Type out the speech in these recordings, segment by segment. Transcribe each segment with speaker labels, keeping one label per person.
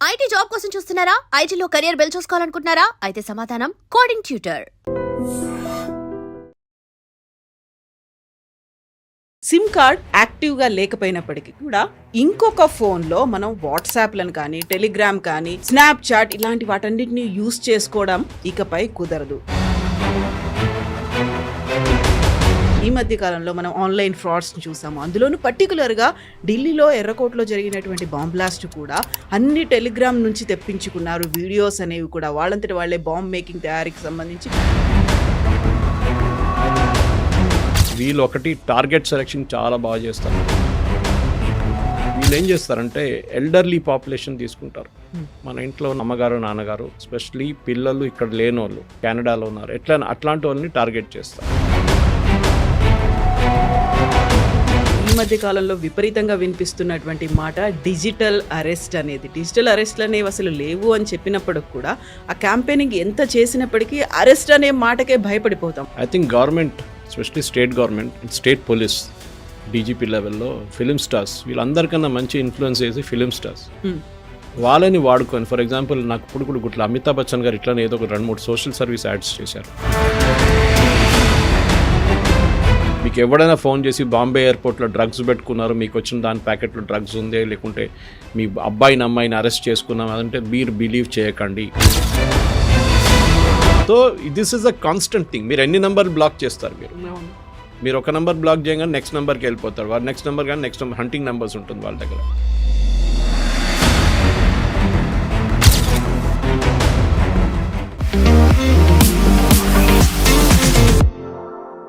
Speaker 1: IT job కోసం చూస్తున్నారా? ఐటీలో కెరియర్ బిల్ చూసుకోవాలనుకుంటున్నారా? అయితే సమాధానం కోడింగ్ ట్యూటర్
Speaker 2: సిమ్ కార్డ్ యాక్టివ్గా లేకపోయినప్పటికీ కూడా ఇంకొక ఫోన్లో మనం వాట్సాప్లను కానీ టెలిగ్రామ్ కానీ స్నాప్చాట్ ఇలాంటి వాటన్నిటిని యూస్ చేసుకోవడం ఇకపై కుదరదు. మధ్య కాలంలో మనం ఆన్లైన్ ఫ్రాడ్స్ని చూసాము. అందులోనూ పర్టికులర్గా ఢిల్లీలో ఎర్రకోటలో జరిగినటువంటి బాంబ్ బ్లాస్ట్ కూడా అన్ని టెలిగ్రామ్ నుంచి తెప్పించుకున్నారు. వీడియోస్ అనేవి కూడా వాళ్ళంతటి వాళ్ళే బాంబ్ మేకింగ్ తయారీకి సంబంధించి.
Speaker 3: వీళ్ళు ఒకటి టార్గెట్ సెలెక్షన్ చాలా బాగా చేస్తారు. వీళ్ళు ఏం చేస్తారంటే ఎల్డర్లీ పాపులేషన్ తీసుకుంటారు. మన ఇంట్లో అమ్మగారు నాన్నగారు స్పెషలీ పిల్లలు ఇక్కడ లేని వాళ్ళు కెనడాలో ఉన్నారు. ఎట్లా అట్లాంటి వాళ్ళని టార్గెట్ చేస్తారు.
Speaker 2: మధ్య కాలంలో విపరీతంగా వినిపిస్తున్నటువంటి మాట డిజిటల్ అరెస్ట్ అనేది. డిజిటల్ అరెస్ట్లు అనేవి అసలు లేవు అని చెప్పినప్పటికి కూడా ఆ క్యాంపెయినింగ్ ఎంత చేసినప్పటికీ అరెస్ట్ అనే మాటకే భయపడిపోతాం.
Speaker 3: I think government specially state government state police DGP లెవెల్లో ఫిలిం స్టార్స్ వీళ్ళందరికన్నా మంచి ఇన్ఫ్లుయెన్స్ చేసి ఫిలిం స్టార్స్. వాళ్ళని వాడుకొని ఫర్ ఎగ్జాంపుల్ నాకు ఇప్పుడు కూడా గుట్ల అమితాబ్ బచ్చన్ గారు ఇట్లానే ఏదో ఒక రెండు మూడు సోషల్ సర్వీస్ యాడ్స్ చేశారు. మీకు ఎవడైనా ఫోన్ చేసి బాంబే ఎయిర్పోర్ట్లో డ్రగ్స్ పెట్టుకున్నారు మీకు వచ్చిన దాని ప్యాకెట్లో డ్రగ్స్ ఉంది లేకుంటే మీ అబ్బాయిని అమ్మాయిని అరెస్ట్ చేసుకున్నాం అదంటే మీరు బిలీవ్ చేయకండి. So this is a constant thing మీరు ఎన్ని నెంబర్ బ్లాక్ చేస్తారు మీరు? మీరు ఒక నెంబర్ బ్లాక్ చేయగానే నెక్స్ట్ నెంబర్కి వెళ్ళిపోతారు. వారు నెక్స్ట్ నెంబర్ కానీ నెక్స్ట్ నెంబర్ హంటింగ్ నెంబర్స్ ఉంటుంది వాళ్ళ దగ్గర.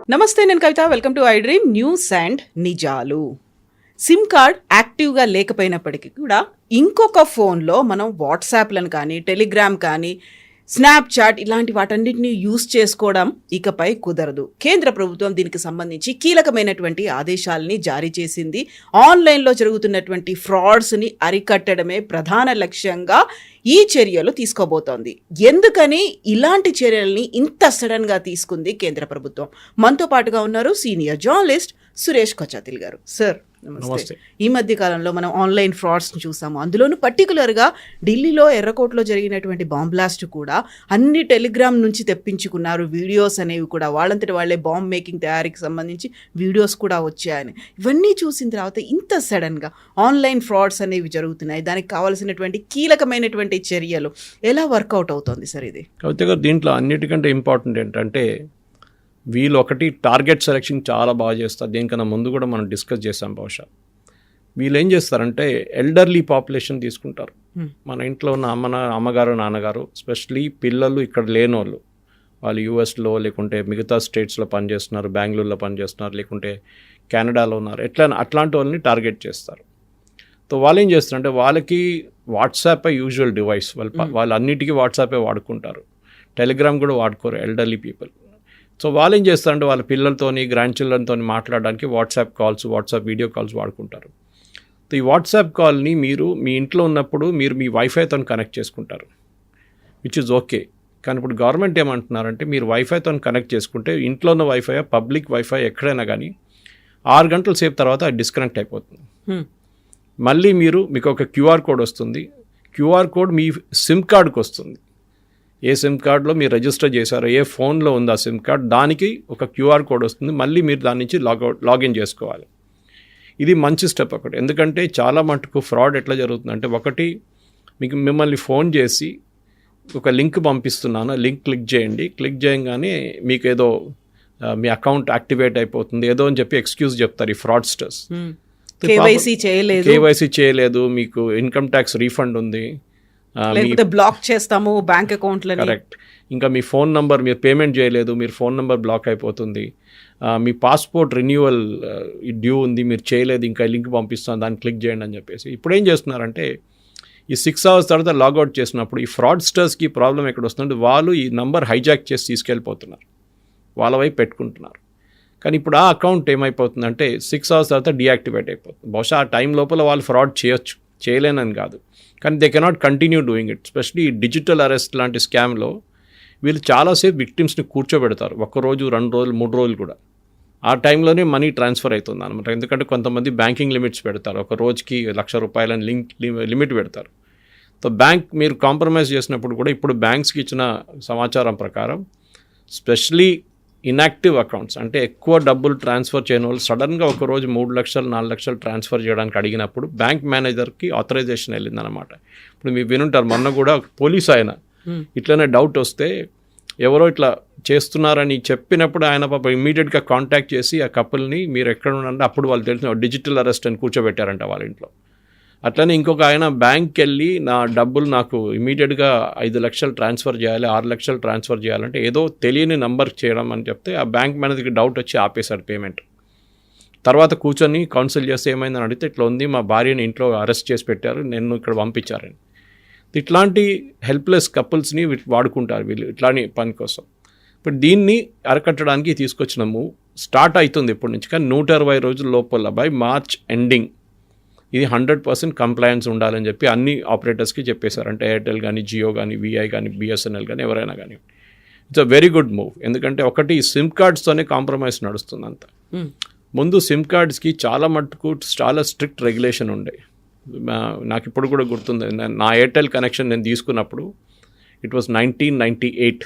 Speaker 2: నమస్తే నేను Kavitha. Welcome to I dream news and నిజాలు సిమ్ కార్డ్ యాక్టివ్గా లేకపోయినప్పటికీ కూడా ఇంకొక ఫోన్లో మనం వాట్సాప్లను కానీ టెలిగ్రామ్ కానీ స్నాప్చాట్ ఇలాంటి వాటన్నిటిని యూస్ చేసుకోవడం ఇకపై కుదరదు. కేంద్ర ప్రభుత్వం దీనికి సంబంధించి కీలకమైనటువంటి ఆదేశాలని జారీ చేసింది. ఆన్లైన్లో జరుగుతున్నటువంటి ఫ్రాడ్స్ని అరికట్టడమే ప్రధాన లక్ష్యంగా ఈ చర్యలు తీసుకోబోతోంది. ఎందుకని ఇలాంటి చర్యల్ని ఇంత సడన్గా తీసుకుంది కేంద్ర ప్రభుత్వం? మనతో పాటుగా ఉన్నారు సీనియర్ జర్నలిస్ట్ సురేష్ కొచాతిల్ గారు. సార్ నమస్తే. ఈ మధ్య కాలంలో మనం ఆన్లైన్ ఫ్రాడ్స్ చూసాము. అందులోనూ పర్టికులర్గా ఢిల్లీలో ఎర్రకోటలో జరిగినటువంటి బాంబ్ బ్లాస్ట్ కూడా అన్ని టెలిగ్రామ్ నుంచి తెప్పించుకున్నారు. వీడియోస్ అనేవి కూడా వాళ్ళంతటి వాళ్ళే బాంబ్ మేకింగ్ తయారీకి సంబంధించి వీడియోస్ కూడా వచ్చాయని. ఇవన్నీ చూసిన తర్వాత ఇంత సడన్గా ఆన్లైన్ ఫ్రాడ్స్ అనేవి జరుగుతున్నాయి. దానికి కావాల్సినటువంటి కీలకమైనటువంటి చర్యలు ఎలా వర్కౌట్ అవుతోంది సార్ ఇది?
Speaker 3: గారు దీంట్లో అన్నిటికంటే ఇంపార్టెంట్ ఏంటంటే వీళ్ళు ఒకటి టార్గెట్ సెలెక్షన్ చాలా బాగా చేస్తారు. దీనికన్నా ముందు కూడా మనం డిస్కస్ చేసాం బహుశా. వీళ్ళు ఏం చేస్తారంటే ఎల్డర్లీ పాపులేషన్ తీసుకుంటారు. మన ఇంట్లో ఉన్న అమ్మ అమ్మగారు నాన్నగారు స్పెషలీ పిల్లలు ఇక్కడ లేని వాళ్ళు వాళ్ళు యూఎస్లో లేకుంటే మిగతా స్టేట్స్లో పనిచేస్తున్నారు బెంగళూరులో పనిచేస్తున్నారు లేకుంటే కెనడాలో ఉన్నారు. ఎట్లా అట్లాంటి వాళ్ళని టార్గెట్ చేస్తారు. సో వాళ్ళు ఏం చేస్తారంటే వాళ్ళకి వాట్సాప్ యూజువల్ డివైస్. వాళ్ళు వాళ్ళు అన్నిటికీ వాట్సాపే వాడుకుంటారు. టెలిగ్రామ్ కూడా వాడుకోరు ఎల్డర్లీ పీపుల్. సో వాళ్ళు ఏం చేస్తారంటే వాళ్ళ పిల్లలతోని గ్రాండ్ చిల్డ్రన్తో మాట్లాడడానికి WhatsApp calls WhatsApp video calls వాడుకుంటారు. ఈ వాట్సాప్ కాల్ని మీరు మీ ఇంట్లో ఉన్నప్పుడు మీరు మీ వైఫైతో కనెక్ట్ చేసుకుంటారు. విచ్ ఇస్ ఓకే కానీ ఇప్పుడు గవర్నమెంట్ ఏమంటున్నారంటే మీరు వైఫైతో కనెక్ట్ చేసుకుంటే ఇంట్లో ఉన్న వైఫై పబ్లిక్ వైఫై ఎక్కడైనా కానీ ఆరు గంటల సేపు తర్వాత అది డిస్కనెక్ట్ అయిపోతుంది.
Speaker 2: Hmm.
Speaker 3: మళ్ళీ మీరు మీకు ఒక క్యూఆర్ కోడ్ వస్తుంది. క్యూఆర్ కోడ్ మీ సిమ్ కార్డ్కి వస్తుంది. ఏ సిమ్ కార్డ్లో మీరు రిజిస్టర్ చేశారో ఏ ఫోన్లో ఉంది ఆ సిమ్ కార్డ్ దానికి ఒక క్యూఆర్ కోడ్ వస్తుంది. మళ్ళీ మీరు దాని నుంచి లాగౌట్ లాగిన్ చేసుకోవాలి. ఇది మంచి స్టెప్ ఒకటి. ఎందుకంటే చాలా మటుకు ఫ్రాడ్ ఎట్లా జరుగుతుందంటే ఒకటి మీకు మిమ్మల్ని ఫోన్ చేసి ఒక లింక్ పంపిస్తున్నాను. లింక్ క్లిక్ చేయండి. క్లిక్ చేయగానే మీకు ఏదో మీ అకౌంట్ యాక్టివేట్ అయిపోతుంది. ఏదో అని చెప్పి ఎక్స్క్యూజ్ చెప్తారు ఈ ఫ్రాడ్స్టర్స్.
Speaker 2: కేవైసీ చేయలేదు.
Speaker 3: కేవైసీ చేయలేదు. మీకు ఇన్కమ్ ట్యాక్స్ రీఫండ్ ఉంది.
Speaker 2: లేకపోతే బ్లాక్ చేస్తాము బ్యాంక్ అకౌంట్లని.
Speaker 3: కరెక్ట్. ఇంకా మీ ఫోన్ నంబర్ మీరు పేమెంట్ చేయలేదు మీరు ఫోన్ నంబర్ బ్లాక్ అయిపోతుంది. మీ పాస్పోర్ట్ రెన్యువల్ డ్యూ ఉంది మీరు చేయలేదు ఇంకా లింక్ పంపిస్తాను దాన్ని క్లిక్ చేయండి అని చెప్పేసి. ఇప్పుడు ఏం చేస్తున్నారంటే ఈ సిక్స్ అవర్స్ తర్వాత లాగౌట్ చేసినప్పుడు ఈ ఫ్రాడ్స్టర్స్కి ప్రాబ్లం ఎక్కడ వస్తుందంటే వాళ్ళు ఈ నంబర్ హైజాక్ చేసి తీసుకెళ్ళిపోతున్నారు. వాళ్ళ వైపు పెట్టుకుంటున్నారు. కానీ ఇప్పుడు ఆ అకౌంట్ ఏమైపోతుందంటే సిక్స్ అవర్స్ తర్వాత డియాక్టివేట్ అయిపోతుంది. బహుశా ఆ టైం లోపల వాళ్ళు ఫ్రాడ్ చేయొచ్చు చేయలేనని కాదు. కానీ they cannot continue doing it specially digital arrest లాంటి స్కామ్లో వీళ్ళు చాలాసేపు విక్టిమ్స్ని కూర్చోబెడతారు. ఒక్కరోజు రెండు రోజులు మూడు రోజులు కూడా. ఆ టైంలోనే మనీ ట్రాన్స్ఫర్ అవుతుంది అనమాట ఎందుకంటే కొంతమంది బ్యాంకింగ్ లిమిట్స్ పెడతారు. ఒక రోజుకి లక్ష రూపాయలని లింక్ లిమిట్ పెడతారు. సో బ్యాంక్ మీరు కాంప్రమైజ్ చేసినప్పుడు కూడా ఇప్పుడు బ్యాంక్స్కి ఇచ్చిన సమాచారం ప్రకారం స్పెషలీ ఇన్యాక్టివ్ అకౌంట్స్ అంటే ఎక్కువ డబ్బులు ట్రాన్స్ఫర్ చేయని వాళ్ళు సడన్గా ఒక రోజు మూడు లక్షలు నాలుగు లక్షలు ట్రాన్స్ఫర్ చేయడానికి అడిగినప్పుడు బ్యాంక్ మేనేజర్కి ఆథరైజేషన్ వెళ్ళిందనమాట ఇప్పుడు మీరు వినుంటారు మొన్న కూడా పోలీస్ ఆయన ఇట్లనే డౌట్ వస్తే ఎవరో ఇట్లా చేస్తున్నారని చెప్పినప్పుడు ఆయన పాప ఇమీడియట్గా కాంటాక్ట్ చేసి ఆ కపుల్ని మీరు ఎక్కడ ఉండంటే అప్పుడు వాళ్ళు తెలిసిన డిజిటల్ అరెస్ట్ అని కూర్చోబెట్టారంట వాళ్ళ ఇంట్లో. అట్లనే ఇంకొక ఆయన బ్యాంక్కి వెళ్ళి నా డబ్బులు నాకు ఇమీడియట్గా ఐదు లక్షలు ట్రాన్స్ఫర్ చేయాలి ఆరు లక్షలు ట్రాన్స్ఫర్ చేయాలంటే ఏదో తెలియని నంబర్ చేయడం అని చెప్తే ఆ బ్యాంక్ మేనేజర్కి డౌట్ వచ్చి ఆపేశాడు పేమెంట్. తర్వాత కూర్చొని కౌన్సిల్ చేస్తే ఏమైందని అడిగితే ఇట్లా ఉంది మా భార్యని ఇంట్లో అరెస్ట్ చేసి పెట్టారు నేను ఇక్కడ పంపించారని. ఇట్లాంటి హెల్ప్లెస్ కపుల్స్ని వాడుకుంటారు వీళ్ళు ఇట్లాంటి పని కోసం. ఇప్పుడు దీన్ని అరకట్టడానికి తీసుకొచ్చినాము స్టార్ట్ అవుతుంది ఇప్పటి నుంచి కానీ నూట అరవై రోజుల లోపల బై మార్చ్ ఎండింగ్ ఇది హండ్రెడ్ పర్సెంట్ కంప్లయన్స్ ఉండాలని చెప్పి అన్ని ఆపరేటర్స్కి చెప్పేశారు. అంటే ఎయిర్టెల్ కానీ జియో కానీ విఐ కానీ బిఎస్ఎన్ఎల్ కానీ ఎవరైనా కానీ it's a very good move. ఎందుకంటే ఒకటి సిమ్ కార్డ్స్తోనే కాంప్రమైజ్ నడుస్తుంది అంత ముందు సిమ్ కార్డ్స్కి చాలా మట్టుకు చాలా స్ట్రిక్ట్ రెగ్యులేషన్ ఉండే. నాకు ఇప్పుడు కూడా గుర్తుంది. నా- నా ఎయిర్టెల్ కనెక్షన్ నేను తీసుకున్నప్పుడు it was nineteen ninety eight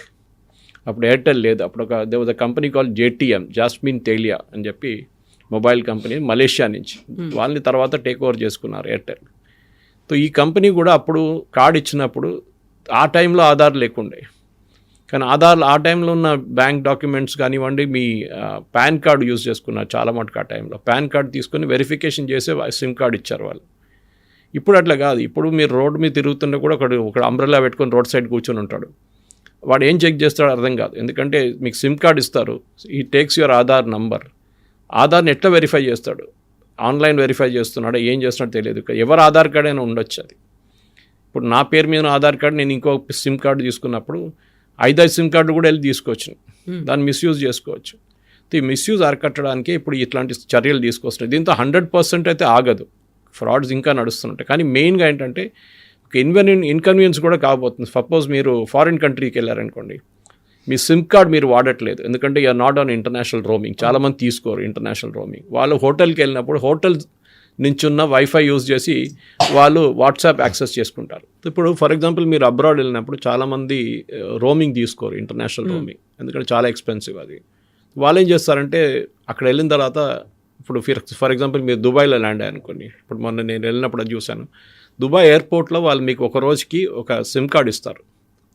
Speaker 3: అప్పుడు ఎయిర్టెల్ లేదు. అప్పుడు ఒక they was a company call JTM Jasmine Telia అని చెప్పి మొబైల్ కంపెనీ మలేషియా నుంచి. వాళ్ళని తర్వాత టేక్ ఓవర్ చేసుకున్నారు ఎయిర్టెల్ సో ఈ కంపెనీ కూడా అప్పుడు కార్డ్ ఇచ్చినప్పుడు ఆ టైంలో ఆధార్ లేకుండే. కానీ ఆధార్ ఆ టైంలో ఉన్న బ్యాంక్ డాక్యుమెంట్స్ కానివ్వండి మీ పాన్ కార్డు యూజ్ చేసుకున్నారు చాలా మటుకు ఆ టైంలో. పాన్ కార్డు తీసుకొని వెరిఫికేషన్ చేసే సిమ్ కార్డు ఇచ్చారు వాళ్ళు. ఇప్పుడు అట్లా కాదు. ఇప్పుడు మీరు రోడ్ మీద తిరుగుతుంటే కూడా ఒకడు ఒక అంబ్రెల్లా పెట్టుకొని రోడ్ సైడ్ కూర్చొని ఉంటాడు. వాడు ఏం చెక్ చేస్తాడో అర్థం కాదు. ఎందుకంటే మీకు సిమ్ కార్డ్ ఇస్తారు. ఈ టేక్స్ యువర్ ఆధార్ నంబర్ ఆధార్ని ఎట్లా వెరిఫై చేస్తాడు. ఆన్లైన్ వెరిఫై చేస్తున్నాడో ఏం చేస్తున్నాడో తెలియదు ఎవరు ఆధార్ కార్డ్ అయినా ఉండొచ్చు అది. ఇప్పుడు నా పేరు మీద ఆధార్ కార్డు నేను ఇంకో సిమ్ కార్డు తీసుకున్నప్పుడు ఐదైదు సిమ్ కార్డు కూడా వెళ్ళి తీసుకోవచ్చు. దాన్ని మిస్యూజ్ చేసుకోవచ్చు. ఈ మిస్యూజ్ అరకట్టడానికి ఇప్పుడు ఇట్లాంటి చర్యలు తీసుకొస్తున్నాయి. దీంతో హండ్రెడ్ పర్సెంట్ అయితే ఆగదు. ఫ్రాడ్స్ ఇంకా నడుస్తుంటాయి. కానీ మెయిన్గా ఏంటంటే ఇన్వెన్ ఇన్కన్వీనియన్స్ కూడా కాబోతుంది. సపోజ్ మీరు ఫారిన్ కంట్రీకి వెళ్ళారనుకోండి. మీ సిమ్ కార్డ్ మీరు వాడట్లేదు. ఎందుకంటే you're not on international roaming చాలామంది తీసుకోరు ఇంటర్నేషనల్ రోమింగ్ వాళ్ళు హోటల్కి వెళ్ళినప్పుడు హోటల్ నుంచి ఉన్న వైఫై యూజ్ చేసి వాళ్ళు వాట్సాప్ యాక్సెస్ చేసుకుంటారు. ఇప్పుడు ఫర్ ఎగ్జాంపుల్ మీరు అబ్రాడ్ వెళ్ళినప్పుడు చాలామంది రోమింగ్ తీసుకోరు ఇంటర్నేషనల్ రోమింగ్ ఎందుకంటే చాలా ఎక్స్పెన్సివ్ అది. వాళ్ళు ఏం చేస్తారంటే అక్కడ వెళ్ళిన తర్వాత ఇప్పుడు ఫర్ ఫర్ ఎగ్జాంపుల్ మీరు దుబాయ్లో ల్యాండ్ అనుకోండి. ఇప్పుడు మొన్న నేను వెళ్ళినప్పుడు చూశాను. దుబాయ్ ఎయిర్పోర్ట్లో వాళ్ళు మీకు ఒక రోజుకి ఒక సిమ్ కార్డ్ ఇస్తారు.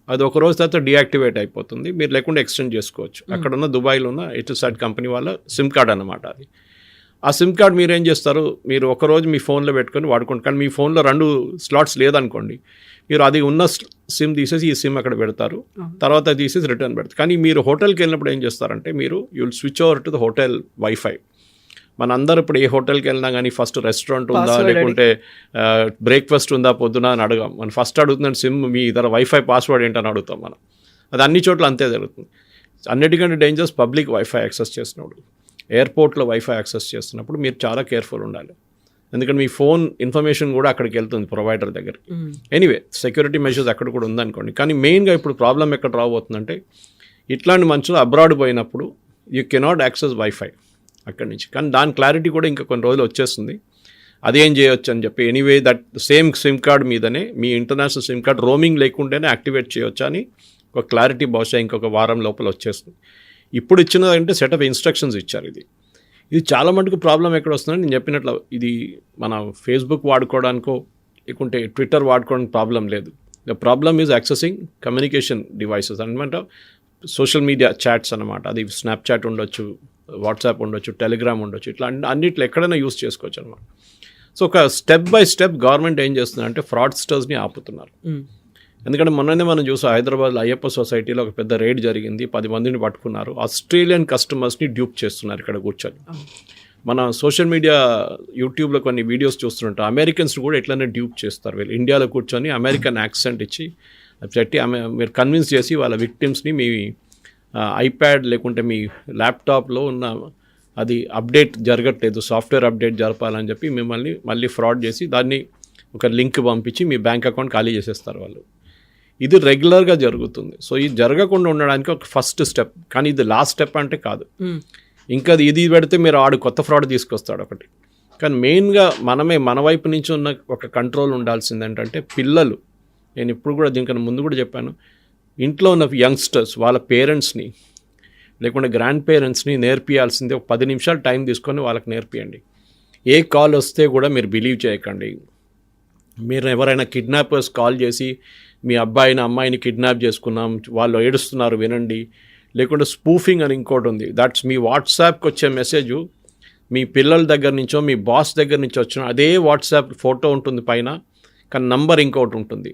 Speaker 3: అది ఒక రోజు తర్వాత డియాక్టివేట్ అయిపోతుంది. మీరు లేకుండా ఎక్స్టెండ్ చేసుకోవచ్చు. అక్కడ ఉన్న దుబాయ్లో ఉన్న ఎయిర్టెల్ కంపెనీ వాళ్ళ సిమ్ కార్డ్ అన్నమాట అది. ఆ సిమ్ కార్డ్ మీరు ఏం చేస్తారు? మీరు ఒక రోజు మీ ఫోన్లో పెట్టుకొని వాడుకోండి. కానీ మీ ఫోన్లో రెండు స్లాట్స్ లేదనుకోండి. మీరు అది ఉన్న సిమ్ తీసేసి ఈ సిమ్ అక్కడ పెడతారు. తర్వాత తీసేసి రిటర్న్ పెడతారు. కానీ మీరు హోటల్కి వెళ్ళినప్పుడు ఏం చేస్తారంటే మీరు you'll switch over to the hotel WiFi మన అందరు ఇప్పుడు ఏ హోటల్కి వెళ్ళినా కానీ ఫస్ట్ రెస్టారెంట్ ఉందా? లేకుంటే బ్రేక్ఫాస్ట్ ఉందా పొద్దున అని అడగాం. మనం ఫస్ట్ అడుగుతున్నాడు సిమ్ మీ ఇతర వైఫై పాస్వర్డ్ ఏంటని అడుగుతాం మనం. అది అన్ని చోట్ల అంతే జరుగుతుంది. అన్నిటికంటే డేంజర్స్ పబ్లిక్ వైఫై యాక్సెస్ చేసినప్పుడు ఎయిర్పోర్ట్లో వైఫై యాక్సెస్ చేస్తున్నప్పుడు మీరు చాలా కేర్ఫుల్ ఉండాలి. ఎందుకంటే మీ ఫోన్ ఇన్ఫర్మేషన్ కూడా అక్కడికి వెళ్తుంది ప్రొవైడర్ దగ్గరికి. ఎనీవే సెక్యూరిటీ మెజర్స్ అక్కడ కూడా ఉందనుకోండి. కానీ మెయిన్గా ఇప్పుడు ప్రాబ్లం ఎక్కడ రాబోతుందంటే ఇట్లాంటి మనుషులు అబ్రాడ్ పోయినప్పుడు యూ కెనాట్ యాక్సెస్ వైఫై అక్కడి నుంచి. కానీ దాని క్లారిటీ కూడా ఇంకా కొన్ని రోజులు వచ్చేస్తుంది. అదేం చేయొచ్చు అని చెప్పి anyway that same SIM card మీదనే మీ ఇంటర్నేషనల్ సిమ్ కార్డ్ రోమింగ్ లేకుండానే యాక్టివేట్ చేయొచ్చు అని ఒక క్లారిటీ బహుశా ఇంకొక వారం లోపల వచ్చేస్తుంది. ఇప్పుడు ఇచ్చినదంటే సెట్ ఆఫ్ ఇన్స్ట్రక్షన్స్ ఇచ్చారు ఇది. ఇది చాలా మటుకు ప్రాబ్లం ఎక్కడ వస్తుందని నేను చెప్పినట్లు ఇది మన ఫేస్బుక్ వాడుకోవడానికో లేకుంటే ట్విట్టర్ వాడుకోవడానికి ప్రాబ్లం లేదు. The problem is accessing communication devices అనమాట సోషల్ మీడియా చాట్స్ అనమాట అది స్నాప్చాట్ ఉండొచ్చు వాట్సాప్ ఉండొచ్చు టెలిగ్రామ్ ఉండొచ్చు ఇట్లా అన్ని- అన్నిట్లో ఎక్కడైనా యూస్ చేసుకోవచ్చు అనమాట. సో ఒక స్టెప్ బై స్టెప్ గవర్నమెంట్ ఏం చేస్తుందంటే ఫ్రాడ్స్టర్స్ని ఆపుతున్నారు. ఎందుకంటే మొన్ననే మనం చూసాం హైదరాబాద్లో అయ్యప్ప సొసైటీలో ఒక పెద్ద రేడ్ జరిగింది పది మందిని పట్టుకున్నారు ఆస్ట్రేలియన్ కస్టమర్స్ని డ్యూప్ చేస్తున్నారు ఇక్కడ కూర్చొని. మన సోషల్ మీడియా యూట్యూబ్లో కొన్ని వీడియోస్ చూస్తుంటాం అమెరికన్స్ కూడా ఎట్లనే డ్యూప్ చేస్తారు వీళ్ళు. ఇండియాలో కూర్చొని అమెరికన్ యాక్సెంట్ ఇచ్చి పెట్టి ఆమె మీరు కన్విన్స్ చేసి వాళ్ళ విక్టిమ్స్ని మీ ఐప్యాడ్ లేకుంటే మీ ల్యాప్టాప్లో ఉన్న అది అప్డేట్ జరగట్లేదు సాఫ్ట్వేర్ అప్డేట్ జరపాలని చెప్పి మిమ్మల్ని మళ్ళీ ఫ్రాడ్ చేసి దాన్ని ఒక లింక్ పంపించి మీ బ్యాంక్ అకౌంట్ ఖాళీ చేసేస్తారు వాళ్ళు. ఇది రెగ్యులర్గా జరుగుతుంది. సో ఇది జరగకుండా ఉండడానికి ఒక ఫస్ట్ స్టెప్. కానీ ఇది లాస్ట్ స్టెప్ అంటే కాదు. ఇంకా ఇది పెడితే మీరు ఆడు కొత్త ఫ్రాడ్ తీసుకొస్తాడు ఒకటి. కానీ మెయిన్గా మనమే మన వైపు నుంచి ఉన్న ఒక కంట్రోల్ ఉండాల్సింది ఏంటంటే పిల్లలు. నేను ఇప్పుడు కూడా దీనికన్నా ముందు కూడా చెప్పాను. ఇంట్లో ఉన్న యంగ్స్టర్స్ వాళ్ళ పేరెంట్స్ని లేకుంటే గ్రాండ్ పేరెంట్స్ని నేర్పియాల్సింది ఒక పది నిమిషాలు టైం తీసుకొని వాళ్ళకి నేర్పియండి. ఏ కాల్ వస్తే కూడా మీరు బిలీవ్ చేయకండి. మీరు ఎవరైనా కిడ్నాపర్స్ కాల్ చేసి మీ అబ్బాయిని అమ్మాయిని కిడ్నాప్ చేసుకున్నాం వాళ్ళు ఏడుస్తున్నారు వినండి. లేకుంటే స్పూఫింగ్ అని ఇంకోటి ఉంది. దట్స్ మీ వాట్సాప్కి వచ్చే మెసేజ్ మీ పిల్లల దగ్గర నుంచో మీ బాస్ దగ్గర నుంచి వచ్చిన అదే వాట్సాప్ ఫోటో ఉంటుంది పైన. కానీ నంబర్ ఇంకోటి ఉంటుంది.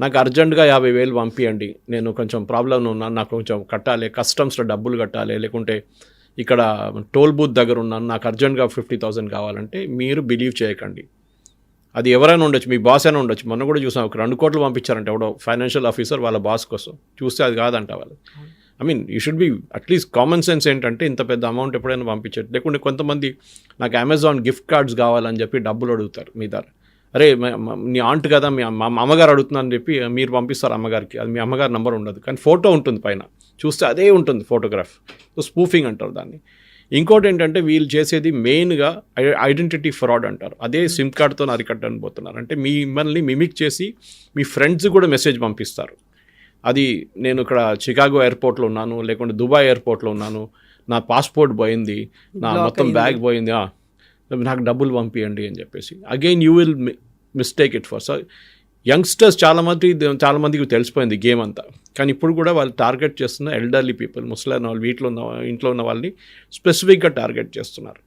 Speaker 3: నాకు అర్జెంటుగా యాభై వేలు పంపియండి. నేను కొంచెం ప్రాబ్లం ఉన్నాను నాకు కొంచెం కట్టాలి కస్టమ్స్లో డబ్బులు కట్టాలి లేకుంటే ఇక్కడ టోల్ బూత్ దగ్గర ఉన్నాను నాకు అర్జెంట్గా ఫిఫ్టీ థౌసండ్ కావాలంటే మీరు బిలీవ్ చేయకండి. అది ఎవరైనా ఉండొచ్చు మీ బాస్ అయినా ఉండొచ్చు. మొన్న కూడా చూసాం ఒక రెండు కోట్లు పంపించారంటే ఎవడో ఫైనాన్షియల్ ఆఫీసర్ వాళ్ళ బాస్ కోసం. చూస్తే అది కాదంట వాళ్ళు. I mean you should be at least common sense ఏంటంటే ఇంత పెద్ద అమౌంట్ ఎప్పుడైనా పంపించట్టు లేకుంటే కొంతమంది నాకు అమెజాన్ గిఫ్ట్ కార్డ్స్ కావాలని చెప్పి డబ్బులు అడుగుతారు మీ దగ్గర. అరే నీ ఆంట్ కదా మీ అమ్మ మా అమ్మగారు అడుగుతున్నారని చెప్పి మీరు పంపిస్తారు అమ్మగారికి. అది మీ అమ్మగారి నెంబర్ ఉండదు. కానీ ఫోటో ఉంటుంది పైన. చూస్తే అదే ఉంటుంది ఫోటోగ్రాఫ్. సో స్పూఫింగ్ అంటారు దాన్ని. ఇంకోటి ఏంటంటే వీళ్ళు చేసేది మెయిన్గా ఐడెంటిటీ ఫ్రాడ్ అంటారు. అదే సిమ్ కార్డ్తో అరికట్టని పోతున్నారు. అంటే మీ మిమ్మల్ని మిమిక్ చేసి మీ ఫ్రెండ్స్ కూడా మెసేజ్ పంపిస్తారు. అది నేను ఇక్కడ చికాగో ఎయిర్పోర్ట్లో ఉన్నాను లేకుంటే దుబాయ్ ఎయిర్పోర్ట్లో ఉన్నాను. నా పాస్పోర్ట్ పోయింది నా మొత్తం. బ్యాగ్ పోయింది నాకు డబ్బులు పంపియండి అని చెప్పేసి. Again you will mistake it for so youngsters చాలామంది చాలామందికి తెలిసిపోయింది గేమ్ అంతా. కానీ ఇప్పుడు కూడా వాళ్ళు టార్గెట్ చేస్తున్న ఎల్డర్లీ పీపుల్ ముసలైన వాళ్ళు వీటిలో ఉన్న ఇంట్లో ఉన్న వాళ్ళని స్పెసిఫిక్గా టార్గెట్ చేస్తున్నారు.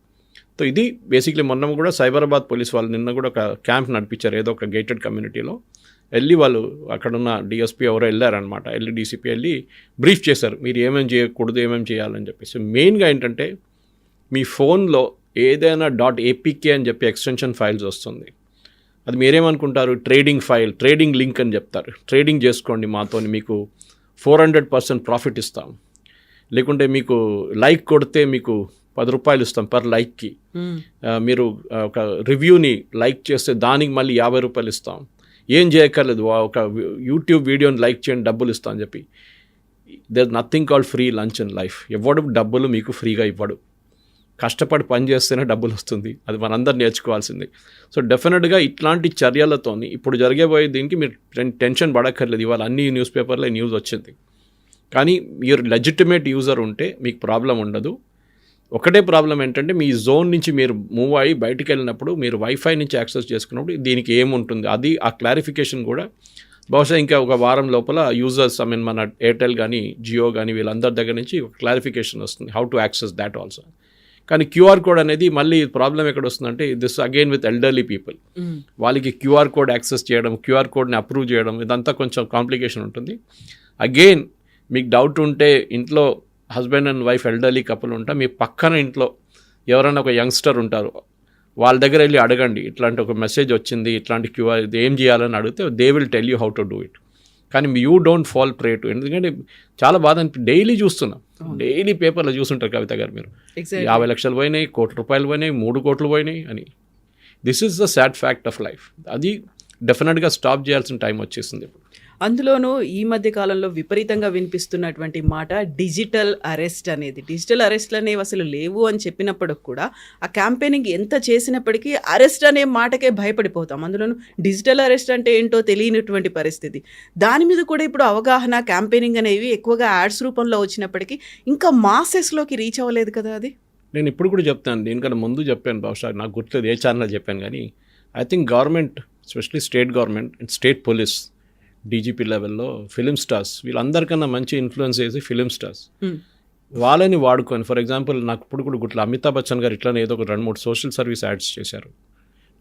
Speaker 3: సో ఇది బేసిక్లీ మొన్న కూడా సైబరాబాద్ పోలీస్ వాళ్ళు నిన్న కూడా ఒక క్యాంప్ నడిపించారు ఏదో ఒక గేటెడ్ కమ్యూనిటీలో వెళ్ళి వాళ్ళు అక్కడున్న డిఎస్పీ ఎవరో వెళ్ళారనమాట వెళ్ళి డీసీపీ వెళ్ళి బ్రీఫ్ చేశారు మీరు ఏమేమి చేయకూడదు ఏమేమి చేయాలని చెప్పేసి. మెయిన్గా ఏంటంటే మీ ఫోన్లో ఏదైనా డాట్ ఏపీకే అని చెప్పి ఎక్స్టెన్షన్ ఫైల్స్ వస్తుంది. అది మీరేమనుకుంటారు? ట్రేడింగ్ ఫైల్ ట్రేడింగ్ లింక్ అని చెప్తారు. ట్రేడింగ్ చేసుకోండి మాతోని మీకు ఫోర్ హండ్రెడ్ పర్సెంట్ ప్రాఫిట్ ఇస్తాం. లేకుంటే మీకు లైక్ కొడితే మీకు పది రూపాయలు ఇస్తాం పర్ లైక్కి. మీరు ఒక రివ్యూని లైక్ చేస్తే దానికి మళ్ళీ యాభై రూపాయలు ఇస్తాం. ఏం చేయక్కర్లేదు ఒక యూట్యూబ్ వీడియోని లైక్ చేయండి డబ్బులు ఇస్తాం అని చెప్పి. There nothing call free lunch in life. ఎవడు డబ్బులు మీకు ఫ్రీగా ఇవ్వడు. కష్టపడి పని చేస్తేనే డబ్బులు వస్తుంది. అది మనందరూ నేర్చుకోవాల్సింది. సో డెఫినెట్గా ఇట్లాంటి చర్యలతోని ఇప్పుడు జరిగేపోయే దీనికి మీరు టెన్షన్ పడక్కర్లేదు. ఇవాళ అన్ని న్యూస్ పేపర్లో న్యూస్ వచ్చింది. కానీ మీరు లెజిటిమేట్ యూజర్ ఉంటే మీకు ప్రాబ్లం ఉండదు. ఒకటే ప్రాబ్లం ఏంటంటే మీ జోన్ నుంచి మీరు మూవ్ అయ్యి బయటికి వెళ్ళినప్పుడు మీరు వైఫై నుంచి యాక్సెస్ చేసుకున్నప్పుడు దీనికి ఏముంటుంది? అది ఆ క్లారిఫికేషన్ కూడా బహుశా ఇంకా ఒక వారం లోపల యూజర్స్ ఐ మీన్ మన ఎయిర్టెల్ కానీ జియో కానీ వీళ్ళందరి దగ్గర నుంచి ఒక క్లారిఫికేషన్ వస్తుంది. How to access that also. కానీ క్యూఆర్ కోడ్ అనేది మళ్ళీ ప్రాబ్లం ఎక్కడ వస్తుందంటే this again with elderly people వాళ్ళకి క్యూఆర్ కోడ్ యాక్సెస్ చేయడం క్యూఆర్ కోడ్ని అప్రూవ్ చేయడం ఇదంతా కొంచెం కాంప్లికేషన్ ఉంటుంది. అగైన్ మీకు డౌట్ ఉంటే ఇంట్లో husband and wife elderly couple ఉంటా మీ పక్కన ఇంట్లో ఎవరైనా ఒక యంగ్స్టర్ ఉంటారు వాళ్ళ దగ్గర వెళ్ళి అడగండి. ఇట్లాంటి ఒక మెసేజ్ వచ్చింది ఇట్లాంటి క్యూఆర్ ఇది ఏం చేయాలని అడిగితే they will tell you how to do it కానీ you don't fall prey to ఎందుకంటే చాలా బాధ అనిపి డైలీ చూస్తున్నాం. డైలీ పేపర్లో చూస్తుంటారు కవిత గారు మీరు. యాభై లక్షలు పోయినాయి కోటి రూపాయలు పోయినాయి మూడు కోట్లు పోయినాయి అని. This is the sad fact of life అది డెఫినెట్గా స్టాప్ చేయాల్సిన టైం వచ్చేసింది ఇప్పుడు.
Speaker 2: అందులోనూ ఈ మధ్య కాలంలో విపరీతంగా వినిపిస్తున్నటువంటి మాట డిజిటల్ అరెస్ట్ అనేది. డిజిటల్ అరెస్ట్లు అనేవి అసలు లేవు అని చెప్పినప్పటికి కూడా ఆ క్యాంపెయినింగ్ ఎంత చేసినప్పటికీ అరెస్ట్ అనే మాటకే భయపడిపోతాం. అందులోనూ డిజిటల్ అరెస్ట్ అంటే ఏంటో తెలియనటువంటి పరిస్థితి. దాని మీద కూడా ఇప్పుడు అవగాహన క్యాంపెయినింగ్ అనేవి ఎక్కువగా యాడ్స్ రూపంలో వచ్చినప్పటికీ ఇంకా మాసెస్లోకి రీచ్ అవ్వలేదు కదా అది?
Speaker 3: నేను ఇప్పుడు కూడా చెప్తాను. దీనికన్నా ముందు చెప్పాను బహుశా నాకు గుర్తులేదు ఏ ఛానల్ చెప్పాను కానీ I think government especially state government and state police DGP లెవెల్లో ఫిలిం స్టార్స్ వీళ్ళందరికన్నా మంచి ఇన్ఫ్లుయెన్స్ చేసి ఫిలిం స్టార్స్. వాళ్ళని వాడుకొని ఫర్ ఎగ్జాంపుల్ నాకు ఇప్పుడు కూడా గుర్తులు అమితాబ్ బచ్చన్ గారు ఇట్లానే ఏదో ఒక రెండు మూడు సోషల్ సర్వీస్ యాడ్స్ చేశారు.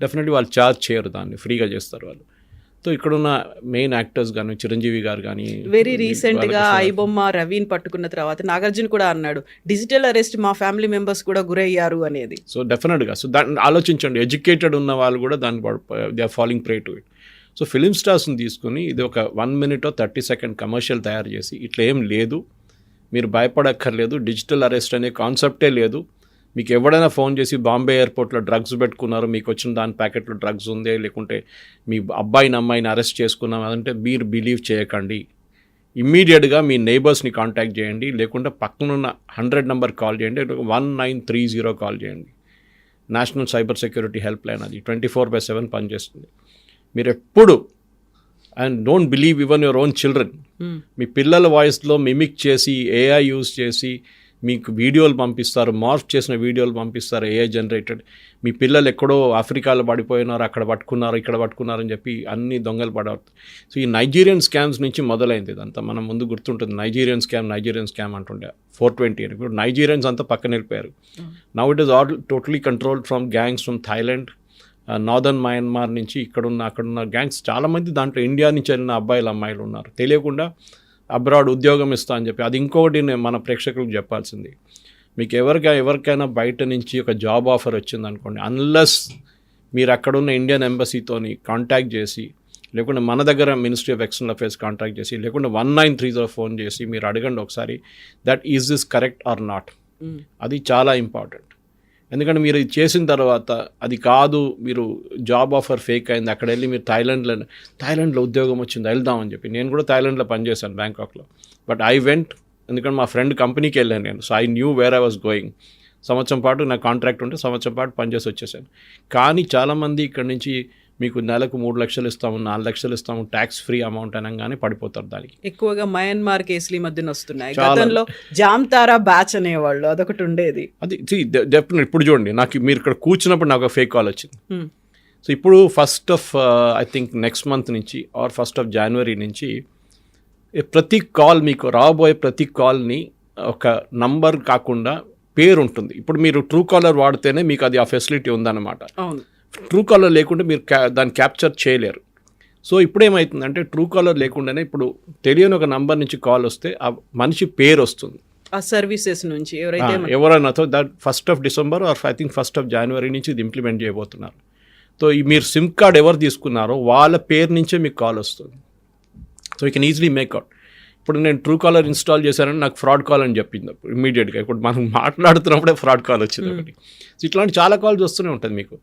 Speaker 3: డెఫినెట్లీ వాళ్ళు ఛార్జ్ చేయరు దాన్ని ఫ్రీగా చేస్తారు వాళ్ళు. సో ఇక్కడున్న మెయిన్ యాక్టర్స్ కానీ చిరంజీవి గారు కానీ
Speaker 2: వెరీ రీసెంట్గా
Speaker 3: బాలకృష్ణ గారు.
Speaker 2: ఐబొమ్మ రవీన్ పట్టుకున్న తర్వాత నాగార్జున కూడా అన్నాడు డిజిటల్ అరెస్ట్ మా ఫ్యామిలీ మెంబర్స్ కూడా గురయ్యారు అనేది.
Speaker 3: సో డెఫినెట్గా సో దాన్ని ఆలోచించండి ఎడ్యుకేటెడ్ ఉన్న వాళ్ళు కూడా దాన్ని they are following prey to it so film స్టార్స్ని తీసుకుని ఇది ఒక one minute thirty second commercial తయారు చేసి ఇట్లా ఏం లేదు. మీరు భయపడక్కర్లేదు. డిజిటల్ అరెస్ట్ అనే కాన్సెప్టే లేదు. మీకు ఎవడైనా ఫోన్ చేసి బాంబే ఎయిర్పోర్ట్లో డ్రగ్స్ పెట్టుకున్నారు మీకు వచ్చిన దాని ప్యాకెట్లో డ్రగ్స్ ఉందే లేకుంటే మీ అబ్బాయిని అమ్మాయిని అరెస్ట్ చేసుకున్నాం అదంటే మీరు బిలీవ్ చేయకండి. ఇమ్మీడియట్గా మీ నైబర్స్ని కాంటాక్ట్ చేయండి. లేకుంటే పక్కనున్న హండ్రెడ్ నెంబర్ కాల్ చేయండి. One nine three zero call చేయండి. National cyber security help line అది. ట్వంటీ ఫోర్ బై సెవెన్ పనిచేస్తుంది. మీరు ఎప్పుడు and don't believe even your own children మీ పిల్లల వాయిస్లో మిమిక్ చేసి ఏఐ యూజ్ చేసి మీకు వీడియోలు పంపిస్తారు మార్ఫ్ చేసిన వీడియోలు పంపిస్తారు ఏఐ జనరేటెడ్ మీ పిల్లలు ఎక్కడో ఆఫ్రికాలో పడిపోయినారు అక్కడ పట్టుకున్నారు ఇక్కడ పట్టుకున్నారు అని చెప్పి అన్ని దొంగలు పడవచ్చు సో ఈ నైజీరియన్ స్కామ్స్ నుంచి మొదలైంది ఇదంతా. మనం ముందు గుర్తుంటుంది నైజీరియన్ స్కామ్ నైజీరియన్ స్కామ్ అంటుండే. ఫోర్ ట్వంటీ అని. ఇప్పుడు నైజీరియన్స్ అంతా పక్కన వెళ్ళిపోయారు. Now it is all totally controlled from gangs from Thailand northern Myanmar నుంచి ఇక్కడున్న అక్కడున్న గ్యాంగ్స్ చాలామంది దాంట్లో ఇండియా నుంచి వెళ్ళిన అబ్బాయిలు అమ్మాయిలు ఉన్నారు. తెలియకుండా అబ్రాడ్ ఉద్యోగం ఇస్తా అని చెప్పి అది ఇంకొకటి నేను మన ప్రేక్షకులకు చెప్పాల్సింది. మీకు ఎవరికైనా ఎవరికైనా బయట నుంచి ఒక జాబ్ ఆఫర్ వచ్చింది అనుకోండి అన్లెస్ మీరు అక్కడున్న ఇండియన్ ఎంబసీతోని కాంటాక్ట్ చేసి లేకుంటే మన దగ్గర ministry of external affairs contact చేసి లేకుంటే one nine three zero phone చేసి మీరు అడగండి ఒకసారి that is this correct or not అది చాలా ఇంపార్టెంట్. ఎందుకంటే మీరు ఇది చేసిన తర్వాత అది కాదు మీరు జాబ్ ఆఫర్ ఫేక్ అయింది అక్కడ వెళ్ళి మీరు థాయిలాండ్లో థాయిలాండ్లో ఉద్యోగం వచ్చింది వెళ్దామని చెప్పి. నేను కూడా థాయిలాండ్లో పనిచేశాను బ్యాంకాక్లో. బట్ ఐ వెంట్ ఎందుకంటే మా ఫ్రెండ్ కంపెనీకి వెళ్ళాను నేను. So I knew where I was going సంవత్సరం పాటు నా కాంట్రాక్ట్ ఉంటే సంవత్సరం పాటు పనిచేసి వచ్చేసాను. కానీ చాలామంది ఇక్కడ నుంచి మీకు నెలకు మూడు లక్షలు ఇస్తాము నాలుగు లక్షలు ఇస్తాము ట్యాక్స్ ఫ్రీ అమౌంట్ అనగానే పడిపోతారు దానికి.
Speaker 2: ఎక్కువగా మయన్మార్ కేసులు ఈ మధ్యన వస్తున్నాయి. గతంలో జామ్తారా బ్యాచ్ అనేవాళ్ళు అదొకటి ఉండేది.
Speaker 3: అది డెఫినెట్ ఇప్పుడు చూడండి నాకు మీరు ఇక్కడ కూర్చున్నప్పుడు నాకు ఫేక్ కాల్ వచ్చింది. సో ఇప్పుడు first of I think next month నుంచి ఆర్ ఫస్ట్ ఆఫ్ జనవరి నుంచి ప్రతి కాల్ మీకు రాబోయే ప్రతి కాల్ని ఒక నంబర్ కాకుండా పేరు ఉంటుంది ఇప్పుడు మీరు ట్రూ కాలర్ వాడితేనే మీకు అది ఆ ఫెసిలిటీ ఉందన్నమాట.
Speaker 2: అవును.
Speaker 3: ట్రూ కాలర్ లేకుంటే మీరు క్యా దాన్ని క్యాప్చర్ చేయలేరు. సో ఇప్పుడు ఏమవుతుందంటే ట్రూ కాలర్ లేకుండానే ఇప్పుడు తెలియని ఒక నంబర్ నుంచి కాల్ వస్తే ఆ మనిషి పేరు వస్తుంది.
Speaker 2: ఆ సర్వీసెస్ నుంచి ఎవరైతే
Speaker 3: ఎవరైనా that first of December or I think first of జనవరి నుంచి ఇది ఇంప్లిమెంట్ చేయబోతున్నారు. సో ఈ మీరు సిమ్ కార్డ్ ఎవరు తీసుకున్నారో వాళ్ళ పేరు నుంచే మీకు కాల్ వస్తుంది. So you can easily make out ఇప్పుడు నేను ట్రూ కాలర్ ఇన్స్టాల్ చేశానని నాకు ఫ్రాడ్ కాల్ అని చెప్పింది అప్పుడు ఇమీడియట్గా ఇప్పుడు మనం మాట్లాడుతున్నప్పుడే ఫ్రాడ్ కాల్ వచ్చింది ఒకటి. సో ఇట్లాంటి చాలా కాల్స్ వస్తూనే ఉంటుంది మీకు.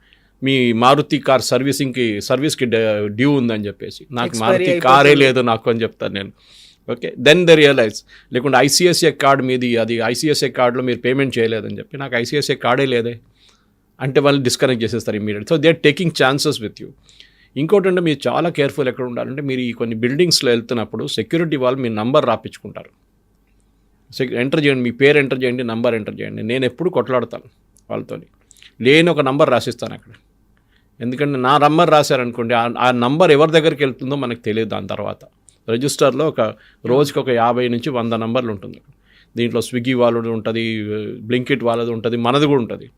Speaker 3: మీ మారుతి కార్ సర్వీసింగ్కి సర్వీస్కి డ్యూ ఉందని చెప్పేసి. నాకు మారుతి. కారే లేదు నాకు అని చెప్తాను నేను. ఓకే? దెన్ ద రియలైజ్ లేకుంటే ఐసిఐసిఐ కార్డ్ మీది అది ఐసిఐసిఐ కార్డులో మీరు పేమెంట్ చేయలేదని చెప్పి నాకు ఐసిఐసిఐ కార్డే లేదే. అంటే వాళ్ళు డిస్కనెక్ట్ చేసేస్తారు immediate so they are taking chances with you ఇంకోటి అంటే మీరు చాలా కేర్ఫుల్ ఎక్కడ ఉండాలంటే మీరు ఈ కొన్ని బిల్డింగ్స్లో వెళ్తున్నప్పుడు సెక్యూరిటీ వాళ్ళు మీ నంబర్ రాపించుకుంటారు ఎంటర్ చేయండి మీ పేరు ఎంటర్ చేయండి నంబర్ ఎంటర్ చేయండి. నేను ఎప్పుడు కొట్లాడతాను వాళ్ళతోని. లేని ఒక నంబర్ రాసిస్తాను అక్కడ. ఎందుకంటే నా నంబర్ రాశారనుకోండి ఆ- ఆ నంబర్ ఎవరి దగ్గరికి వెళ్తుందో మనకు తెలియదు దాని తర్వాత. రిజిస్టర్లో ఒక రోజుకి ఒక యాభై నుంచి వంద నంబర్లు ఉంటుంది. దీంట్లో స్విగ్గీ వాళ్ళది ఉంటుంది బ్లింకిట్ వాళ్ళది ఉంటుంది మనది కూడా ఉంటుంది.